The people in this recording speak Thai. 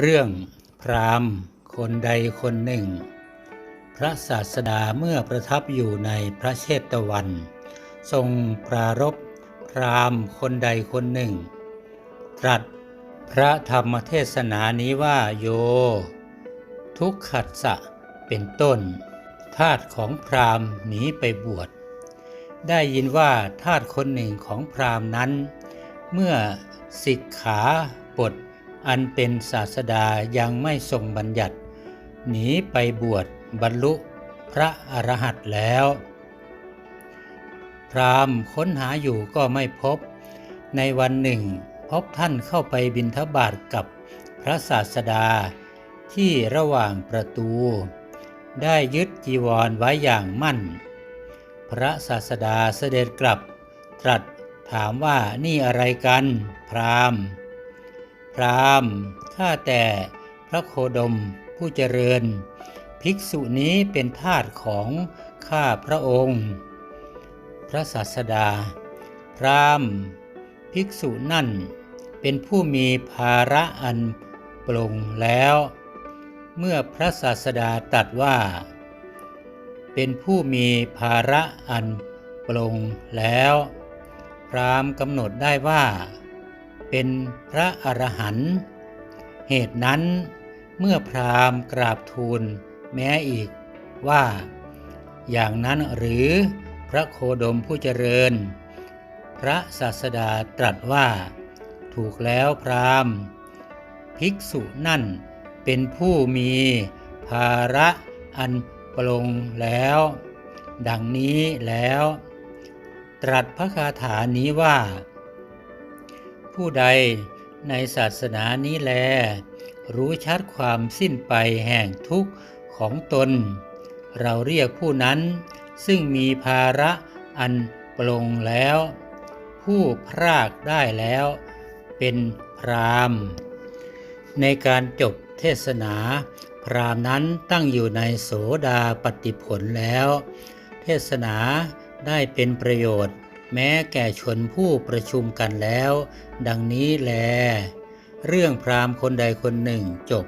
เรื่องพราหมณ์ คนใดคนหนึ่ง พระศาสดาเมื่อประทับอยู่ในพระเชตวัน ทรงปรารภพราหมณ์คนใดคนหนึ่ง ตรัสพระธรรมเทศนานี้ว่าโย ทุกขัดสะเป็นต้น ทาสของพราหมณ์หนีไปบวช ได้ยินว่าทาสคนหนึ่งของพราหมณ์นั้น เมื่อสิกขาบท อันเป็นศาสดายังไม่ทรงบัญญัติ หนีไปบวชบรรลุพระอรหันต์แล้ว พราหมณ์ค้นหาอยู่ก็ไม่พบ ในวันหนึ่ง พบท่านเข้าไปบิณฑบาตกับพระศาสดาที่ระหว่างประตู ได้ยึดจีวรไว้อย่างมั่น พระศาสดาเสด็จกลับ ตรัสถามว่านี่อะไรกัน พราหมณ์ พรามข้าแต่พระโคดมผู้เจริญ ภิกษุนี้เป็นทาสของข้าพระองค์ พระศาสดา พรามภิกษุนั่นเป็นผู้มีภาระอันปลงแล้ว เมื่อพระศาสดาตรัสว่า เป็นผู้มีภาระอันปลงแล้ว พรามกำหนดได้ว่า เป็นพระอรหันต์เหตุนั้นเมื่อพราหมณ์กราบทูลแม้อีกว่า อย่างนั้นหรือพระโคดมผู้เจริญ พระศาสดาตรัสว่า ถูกแล้วพราหมณ์ ภิกษุนั่นเป็นผู้มีภาระอันปลงแล้ว ดังนี้แล้ว ตรัสพระคาถานี้ว่า ผู้ใดในศาสนานี้แล รู้ชัดความสิ้นไปแห่งทุกข์ของตน เราเรียกผู้นั้น ซึ่งมีภาระอันปลงแล้ว ผู้พรากได้แล้ว เป็นพรามในการจบเทศนา พรามนั้นตั้งอยู่ในโสดาปฏิผลแล้ว เทศนาได้เป็นประโยชน์ แม้แก่ชนผู้ประชุมกันแล้ว ดังนี้แล เรื่องพราหมณ์คนใดคนหนึ่งจบ